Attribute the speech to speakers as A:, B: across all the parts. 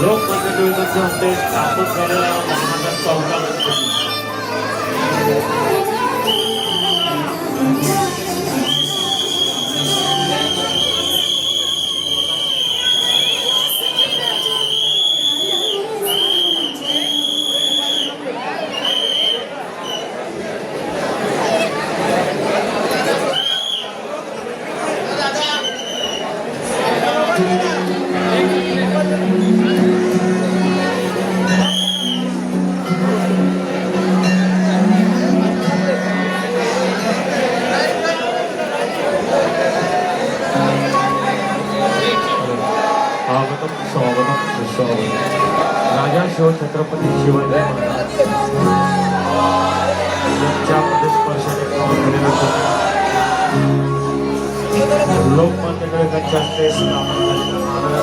A: लोकप्रतिनिधींच्या हस्ते स्थापित झालेला महाराष्ट्र चौथा गणपती स्वागतम स्वागतम सुस्वागतम राजा शिवछत्रपती शिवाजी महाराज यांच्या पदस्पर्शाने पावन झालेलं होतं. लोकमान्य टिळकांच्या हस्ते महाराजा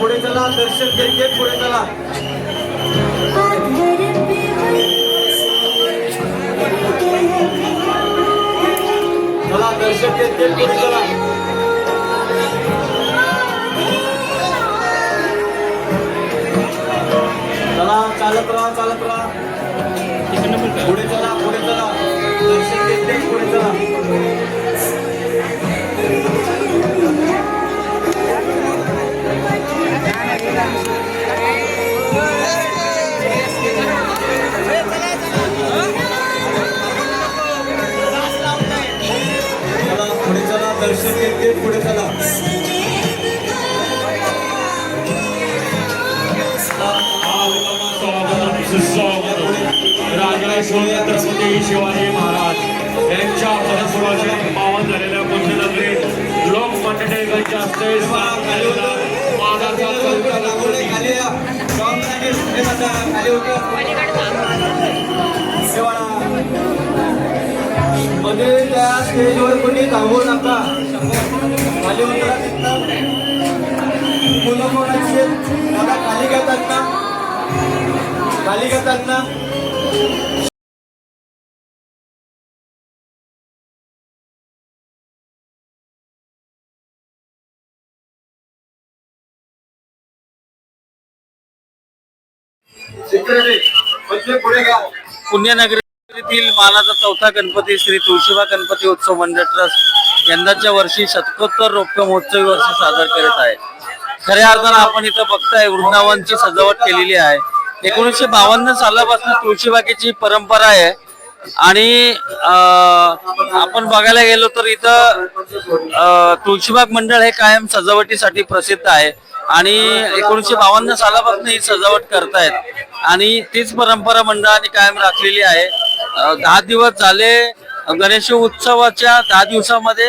B: पुढे चला दर्शन घेत घेत पुढे चला. चला दर्शन घेत घेत पुढे चला. चला चालत राहा चालत राहा. पुढे चला पुढे चला. दर्शन दर्शन घेत पुढे चला
A: शिवछत्रपती शिवाजी महाराज यांच्या पावन झालेल्या लोकमान्य टिळकांच्या हस्ते.
B: मध्ये त्या स्टेजवर थांबवू नका खाली उतरा तिथनं. मुलं कोणाची? दादा खाली घेतात ना खाली घेतात ना
C: येथील मानाचा चौथा गणपती श्री तुळशीबा गणपती उत्सव मंडळ ट्रस्ट यंदाच्या वर्षी शतकोत्तर रौप्य महोत्सवी वर्ष सादर करत आहे. खऱ्या अर्थानं आपण इथं बघताय वृंदावनची सजावट केलेली आहे. एकोणीसशे बावन्न सालापासून तुळशीबागेची परंपरा आहे. आणि आपण बघायला गेलो तर इथं तुळशीबाग मंडळ हे कायम सजावटीसाठी प्रसिद्ध आहे. आणि एकोणीसशे बावन्न सालापासून ही सजावट करतायत. आणि तीच परंपरा मंडळाने कायम राखलेली आहे. दहा दिवस झाले गणेश उत्सवाच्या दहा दिवसामध्ये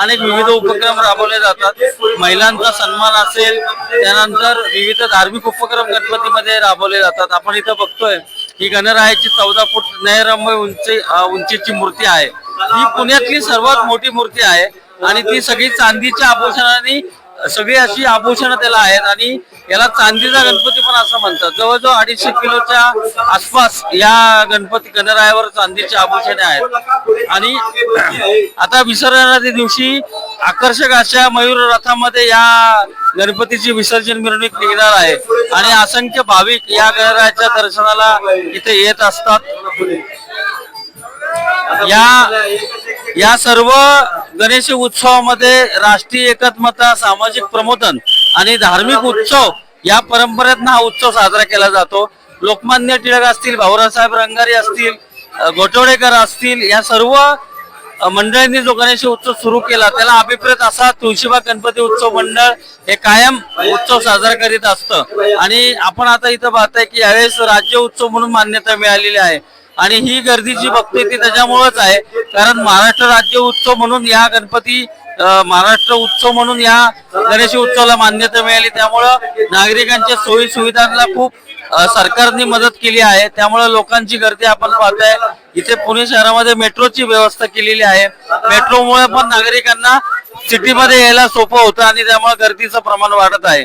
C: अनेक विविध उपक्रम राबवले जातात. महिलांचा सन्मान असेल त्यानंतर विविध धार्मिक उपक्रम गणपतीमध्ये राबवले जातात. आपण इथं बघतोय ही गणरायाची चौदा फूट नयरम्य उंची उंचीची मूर्ती आहे. ही पुण्यातली सर्वात मोठी मूर्ती आहे आणि ती सगळी चांदीच्या आभूषणाने सगळी अशी आभूषणं त्याला आहेत आणि याला चांदीचा गणपती पण असं म्हणतात. जवळजवळ अडीचशे किलोच्या आसपास या गणपती गणरायावर चांदीचे आभूषणे आहेत. आणि आता विसर्जनाच्या दिवशी आकर्षक अशा मयूर रथामध्ये या गणपतीची विसर्जन मिरवणूक निघणार आहे. आणि असंख्य भाविक या गणरायाच्या दर्शनाला इथे येत असतात. या या सर्व गणेश उत्सवामध्ये राष्ट्रीय एकात्मता सामाजिक प्रमोदन आणि धार्मिक उत्सव या परंपरेतनं हा उत्सव साजरा केला जातो. लोकमान्य टिळक असतील भाऊरावसाहेब रंगारी असतील अ, असतील या सर्व मंडळांनी मंडळींनी जो गणेश उत्सव सुरू केला त्याला अभिप्रेत असा तुळशीबा गणपती उत्सव मंडळ हे कायम उत्सव साजरा करीत असतं. आणि आपण आता इथं पाहताय की यावेळेस राज्य उत्सव म्हणून मान्यता मिळालेली आहे. आणि ही गर्दी जी बघते ती त्याच्यामुळेच आहे. कारण महाराष्ट्र राज्य उत्सव म्हणून या गणपती महाराष्ट्र उत्सव म्हणून या गणेश उत्सवाला मान्यता मिळाली. त्यामुळं नागरिकांच्या सोयी सुविधांना खूप सरकारने मदत केली आहे. त्यामुळे लोकांची गर्दी आपण पाहतोय. इथे पुणे शहरामध्ये मेट्रोची व्यवस्था केलेली आहे. मेट्रोमुळे पण नागरिकांना सिटीमध्ये यायला सोपं होतं आणि त्यामुळे गर्दीचं प्रमाण वाढत आहे.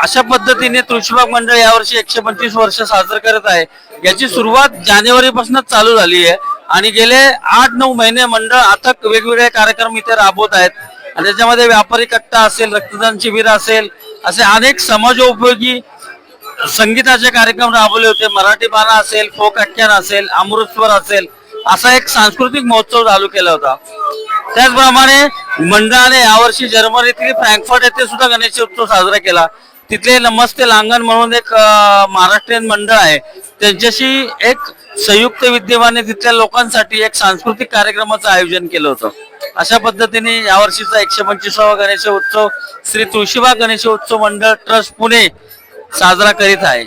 C: अशा पद्धतीने तुळशीबाग मंडळ यावर्षी एकशे पंचवीस वर्ष साजरं करत आहे. याची सुरुवात जानेवारीपासूनच चालू झाली आहे. आणि गेले आठ नऊ महिने मंडळ अथक वेगवेगळे कार्यक्रम इथे राबवत आहेत. आणि त्याच्यामध्ये व्यापारी कट्टा असेल रक्तदान शिबिर असेल असे अनेक समाजोपयोगी संगीताचे कार्यक्रम राबवले होते. मराठी बाणा असेल फोक आख्यान असेल अमृतस्वर असेल असा एक सांस्कृतिक महोत्सव चालू केला होता. त्याचप्रमाणे मंडळाने यावर्षी जर्मनीतील फ्रँकफर्ट येथे सुद्धा गणेश उत्सव साजरा केला. तिथले नमस्ते लांगण म्हणून एक महाराष्ट्रीयन मंडळ आहे. त्यांच्याशी एक संयुक्त विद्यमाने तिथल्या लोकांसाठी एक सांस्कृतिक कार्यक्रमाचं आयोजन केलं होतं. अशा पद्धतीने यावर्षीचा एकशे पंचवीसावा गणेश उत्सव श्री तुळशीबा गणेश उत्सव मंडळ ट्रस्ट पुणे साजरा करीत आहे.